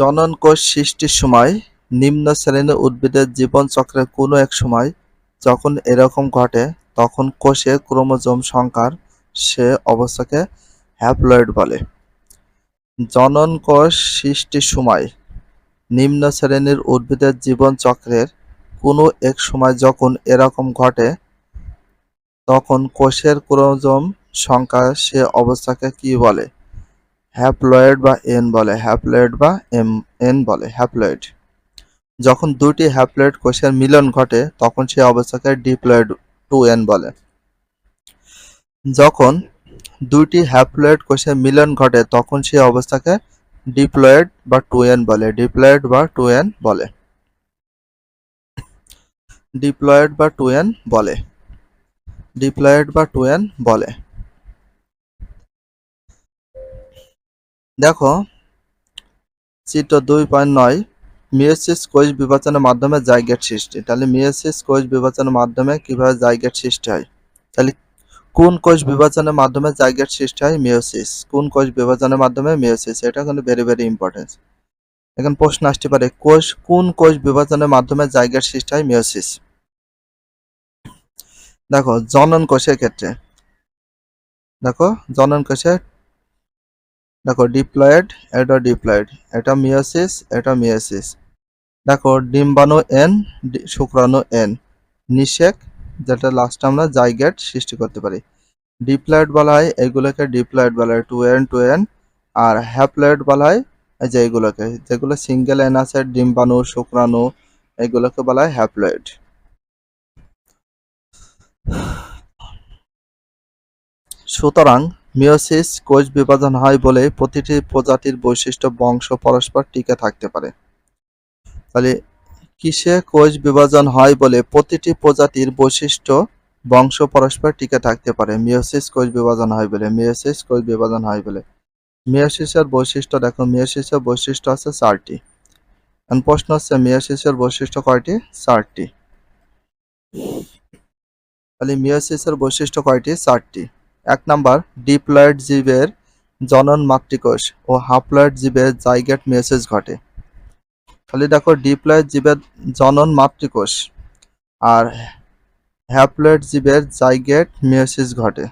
জনন কোষ সৃষ্টির সময় নিম্ন শ্রেণির উদ্ভিদের জীবন চক্রের কোনো এক সময় যখন এরকম ঘটে, তখন কোষে ক্রোমোজোম সংখ্যার সে অবস্থাকে হ্যাপ্লয়েড বলে। জনন কোষ সৃষ্টির সময় নিম্ন শ্রেণির উদ্ভিদের জীবন চক্রের কোনো এক সময় যখন এরকম ঘটে, তখন কোষের ক্রোমোজোম সংখ্যা সে অবস্থাকে কি বলে? হ্যাপ্লয়েড বা এন বলে, হ্যাপ্লয়েড বা এম, এন বলে, হ্যাপ্লয়েড। যখন দুটি হ্যাপ্লয়েড কোষের মিলন ঘটে, তখন সে অবস্থাকে ডিপ্লয়েড টু এন বলে। যখন দুইটি হ্যাপ্লয়েড কোষের মিলন ঘটে, তখন সে অবস্থাকে ডিপ্লয়েড বা টু এন বলে, ডিপ্লয়েড বা টু এন বলে। ডিপ্লয়েড বা টু এন বলে, ডিপ্লয়েড বা টু এন বলে। দেখো, চিত্র দুই পয়েন্ট নয় মিওসিস কোষ বিভাজনের মাধ্যমে জাইগেট সৃষ্টি। তাহলে মিওসিস কোষ বিভাজনের মাধ্যমে কীভাবে জাইগেট সৃষ্টি হয়? তাহলে কোন কোষ বিভাজনের মাধ্যমে জাইগেট সৃষ্টি হয়? মিওসিস কোন কোষ বিভাজনের মাধ্যমে মিওসিস এটা কিন্তু ভেরি ভেরি ইম্পর্টেন্ট এখন প্রশ্ন আসতে পারে, কোষ, কোন কোষ বিভাজনের মাধ্যমে জাইগেট সৃষ্টি হয়? মিওসিস দেখো, জনন কোষের ক্ষেত্রে। দেখো, জনন কোষে দেখো ডিপ্লয়েড এটা ডিপ্লয়েড এটা মিওসিস এটা মিওসিস দেখো, ডিম্বাণু এন শুক্রাণু এন নিষেক, যেটা লাস্টে আমরা জাইগেট সৃষ্টি করতে পারি। ডিপ্লয়েড বলা হয়, এগুলোকে ডিপ্লয়েড বলা হয় টু এন টু এন আর হ্যাপ্লয়েড বলা হয় যে এগুলোকে, যেগুলো সিঙ্গেল এন আছে, ডিম্বাণু, শুক্রাণু, এগুলোকে বলা হয় হ্যাপ্লয়েড সুতরাং মিওসিস কোষ বিভাজন হয় বলে প্রতিটি প্রজাতির বৈশিষ্ট্য বংশ পরস্পর টিকে থাকতে পারে। তাহলে কিসে কোষ বিভাজন হয় বলে প্রতিটি প্রজাতির বৈশিষ্ট্য বংশ পরস্পর টিকে থাকতে পারে? মিওসিস কোষ বিভাজন হয় বলে মিওসিস কোষ বিভাজন হয় বলে। মিওসিসের বৈশিষ্ট্য, দেখো মিওসিসের বৈশিষ্ট্য আছে চারটি। প্রশ্ন হচ্ছে মিওসিসের বৈশিষ্ট্য কয়টি? চারটি। তাহলে মিওসিসের বৈশিষ্ট্য কয়টি? চারটি। এক নাম্বার, ডিপ্লয়েড জীবের জনন মাতৃকোষ ও হাপ্লয়েড জীবের জাইগেট মেসেজ ঘটে। তাহলে দেখো, ডিপ্লয়েড জীবের জনন মাতৃকোষ আর হ্যাপ্লয়েড জীবের জাইগেট মেসেজ ঘটে।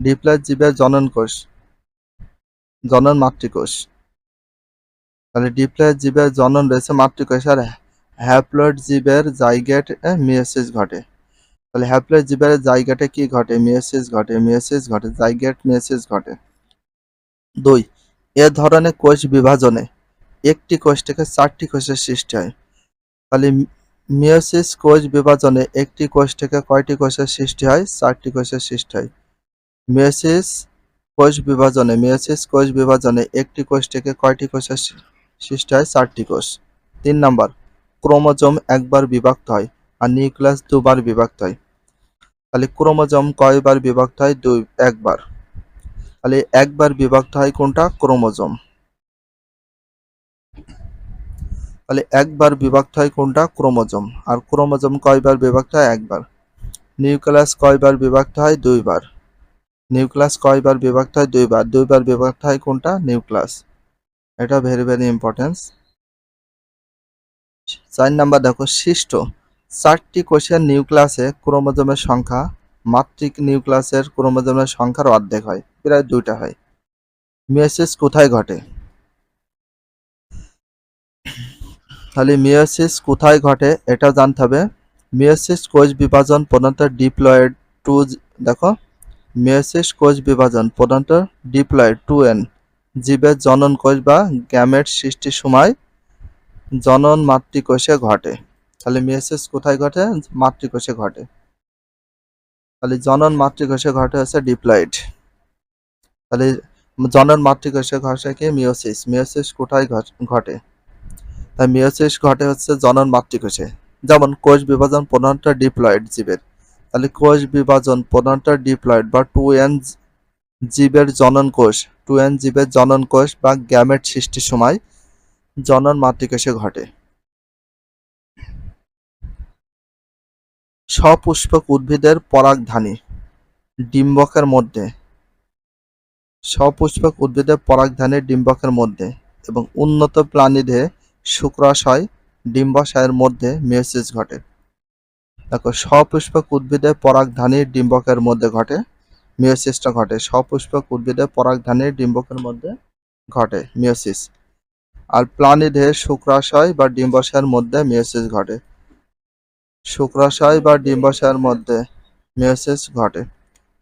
ডিপ্লয়েড জীবের জনন কোষ, জনন মাতৃকোষ। তাহলে ডিপ্লয়েড জীবের জনন রয়েছে মাতৃকোষ আর হ্যাপ্লয়েড জীবের জাইগেট মেসেজ ঘটে। তাহলে হ্যাপ্লয়েড জীবের জায়গাটা কি ঘটে? মেসেজ ঘটে মেসেজ ঘটে জাইগেট মেসেজ ঘটে। দুই, এ ধরনের কোষ বিভাজনে একটি কোষ থেকে চারটি কোষের সৃষ্টি হয়। তাহলে মিওসিস কোষ বিভাজনে একটি কোষ থেকে কয়টি কোষের সৃষ্টি হয়? চারটি কোষের সৃষ্টি হয়। মিওসিস কোষ বিভাজনে মিওসিস কোষ বিভাজনে একটি কোষ থেকে কয়টি কোষের সৃষ্টি হয়? চারটি কোষ। তিন নাম্বার, ক্রোমোজোম একবার বিভক্ত হয়। আর নিউক্লিয়াস দুবার বিভক্ত হয়। তাহলে ক্রোমোজোম কয়বার বিভক্ত হয়? দুই, একবার। তাহলে একবার বিভক্ত হয় কোনটা? ক্রোমোজোম। তাহলে একবার বিভক্ত হয় কোনটা? ক্রোমোজোম। আর ক্রোমোজোম কয়বার বিভক্ত হয়? একবার। নিউক্লিয়াস কয়বার বিভক্ত হয়? দুইবার। নিউক্লিয়াস কয়বার বিভক্ত হয়? দুইবার। দুইবার বিভক্ত হয় কোনটা? নিউক্লিয়াস। এটা ভেরি ভেরি ইম্পর্টেন্স চার নাম্বার দেখো শিষ্ট চারটি কোষের নিউক্লিয়াসে ক্রোমোজোমের সংখ্যা, মাতৃক নিউক্লিয়াসের ক্রোমোজোমের সংখ্যার অর্ধেক হয়, প্রায় দুইটা হয়। মিওসিস কোথায় ঘটে? তাহলে মিওসিস কোথায় ঘটে এটা জানতে হবে। মিওসিস কোষ বিভাজন প্রধানত ডিপ্লয়েড টু দেখো। মিওসিস কোষ বিভাজন প্রধানত ডিপ্লয়েড টু এন, জীবের জনন কোষ বা গ্যামেট সৃষ্টির সময় জনন মাতৃকোষে ঘটে। তাহলে মিওসিস কোথায় ঘটে? মাতৃকোষে ঘটে। তাহলে জনন মাতৃকোষে ঘটে হচ্ছে ডিপ্লয়েড। তাহলে জনন মাতৃকোষে ঘটে কি? মিওসিস মিওসিস কোথায় ঘটে? তাই মিওসিস ঘটে হচ্ছে জনন মাতৃকোষে। যেমন কোষ বিভাজন প্রধানত ডিপ্লয়েড জীবের। তাহলে কোষ বিভাজন প্রধানত ডিপ্লয়েড বা টু এন জীবের জনন কোষ। টু এন জীবের জনন কোষ বা গ্যামেট সৃষ্টির সময় জনন মাতৃকোষে ঘটে। সপুষ্পক উদ্ভিদের পরাগধানী, ডিম্বকের মধ্যে। সপুষ্পক উদ্ভিদের পরাগধানী ডিম্বকের মধ্যে এবং উন্নত প্রাণীদেহে শুক্রাশয় ডিম্বাশয়ের মধ্যে মিয়োসিস ঘটে। দেখো সপুষ্পক উদ্ভিদে পরাগধানী ডিম্বকের মধ্যে ঘটে, মিয়োসিসটা ঘটে। সপুষ্পক উদ্ভিদে পরাগধানী ডিম্বকের মধ্যে ঘটে, মিয়োসিস। আর প্রাণীদেহে শুক্রাশয় বা ডিম্বাশয়ের মধ্যে মিয়োসিস ঘটে। শুক্রাশয় বা ডিম্বাশয়ের মধ্যে মিয়োসিস ঘটে।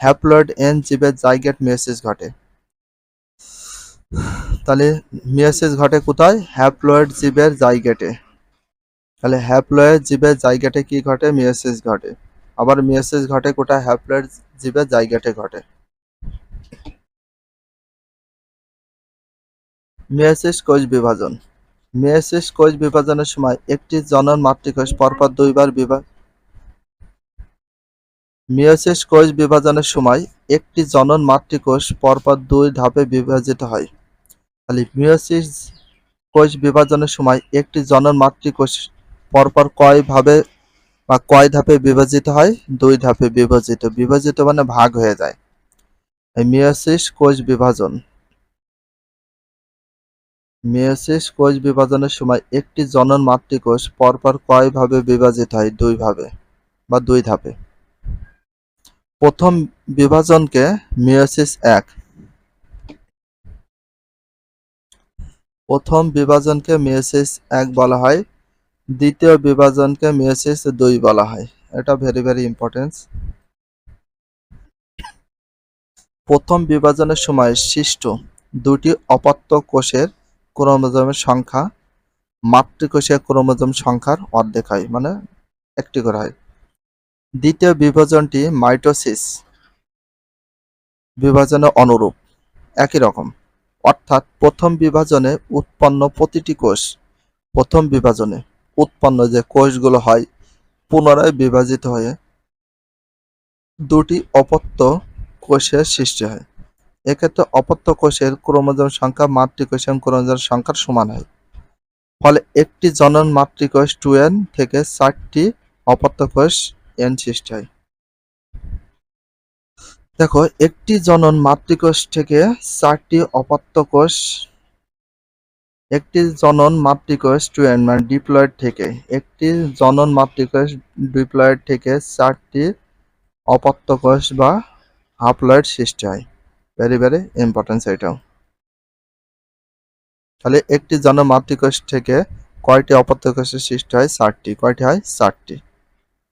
হ্যাপ্লয়েড এন জীবে জাইগেট মিয়োসিস ঘটে। তাহলে মিয়োসিস ঘটে কোথায়? হ্যাপ্লয়েড জীবের জাইগেটে। তাহলে হ্যাপ্লয়েড জীবের জাইগেটে কি ঘটে? মিয়োসিস ঘটে। আবার মিয়োসিস ঘটে কোথায়? হ্যাপ্লয়েড জীবের জাইগেটে ঘটে। মিয়োসিস কোষ বিভাজন। মিয়োসিস কোষ বিভাজনের সময় একটি জনন মাতৃকোষ, পরপর দুইবার বিভাগ। মিয়োসিস কোষ বিভাজনের সময় একটি জনন মাতৃকোষ, পরপর দুই ধাপে বিভাজিত হয়। তাহলে মিয়োসিস কোষ বিভাজনের সময় একটি জনন মাতৃকোষ, পরপর কয় ভাবে বা কয় ধাপে বিভাজিত হয়? দুই ধাপে বিভাজিত। বিভাজিত মানে ভাগ হয়ে যায়। মিয়োসিস কোষ বিভাজন। মিয়োসিস কোষ বিভাজনের সময় একটি জনন মাতৃকোষ পরপর কয় ভাবে বিভাজিত হয়? দুই ভাবে বা দুই ধাপে। প্রথম বিভাজনকে মিয়োসিস এক। প্রথম বিভাজনকে মিয়োসিস এক বলা হয়। দ্বিতীয় বিভাজনকে মিয়োসিস দুই বলা হয়। এটা ভেরি ভেরি ইম্পর্টেন্স প্রথম বিভাজনের সময় সৃষ্ট দুটি অপত্য কোষের ক্রোমোজোমের সংখ্যা মাতৃকোষের ক্রোমোজোম সংখ্যার অর্ধেক হয় মানে একটি করে হয়। দ্বিতীয় বিভাজনটি মাইটোসিস বিভাজনে অনুরূপ, একই রকম। অর্থাৎ প্রথম বিভাজনে উৎপন্ন প্রতিটি কোষ, প্রথম বিভাজনে উৎপন্ন যে কোষগুলো হয়, পুনরায় বিভাজিত হয়ে দুটি অপত্য কোষের সৃষ্টি হয়। এক্ষেত্রে অপত্য কোষের ক্রোমোজোম সংখ্যা, মাতৃকোষ এবং ক্রোমোজোম সংখ্যার সমান হয়। ফলে একটি জনন মাতৃকোষ টু এন থেকে চারটি অপত্য কোষ এন সৃষ্টি হয়। দেখো, একটি জনন মাতৃকোষ থেকে চারটি অপত্য কোষ, একটি জনন মাতৃকোষ টু এন মানে ডিপ্লয়েড থেকে, একটি জনন মাতৃকোষ ডিপ্লয়েড থেকে চারটি অপত্য কোষ বা হাপ্লয়েড সৃষ্টি হয়। ভেরি ভেরি ইম্পর্টেন্স এটাও তাহলে একটি জনমাতৃকোষ থেকে কয়টি অপত্যকোষের সৃষ্টি হয়? চারটি কয়টি হয়? চারটি